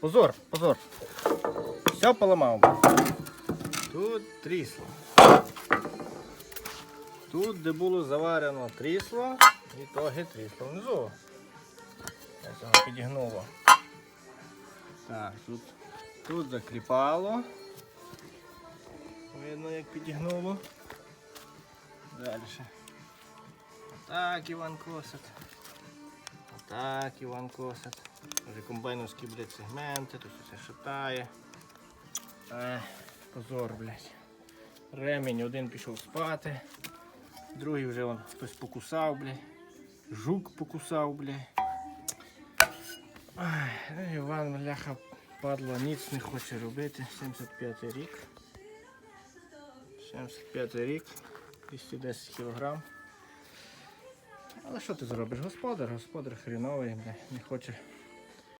Позор, позор. Все поламав. Тут трісло. Тут, де було заварено трісло, і тоги трісло внизу. Ось його підігнуло. Так, тут, тут закріпало. Видно, як підігнуло. Далі. Так Іван косить. Так Іван косить. Вже комбайновські, блядь, сегменти, тут все шатає. Ех, позор, блядь. Ремінь один пішов спати. Другий вже он, хтось покусав, блядь. Жук покусав, блядь. Ай, ну, Іван, бляха, падло, ніц не хоче робити. 75 рік. 75 рік. 210 кілограм. Але що ти зробиш? Господар, господар хріновий, не хоче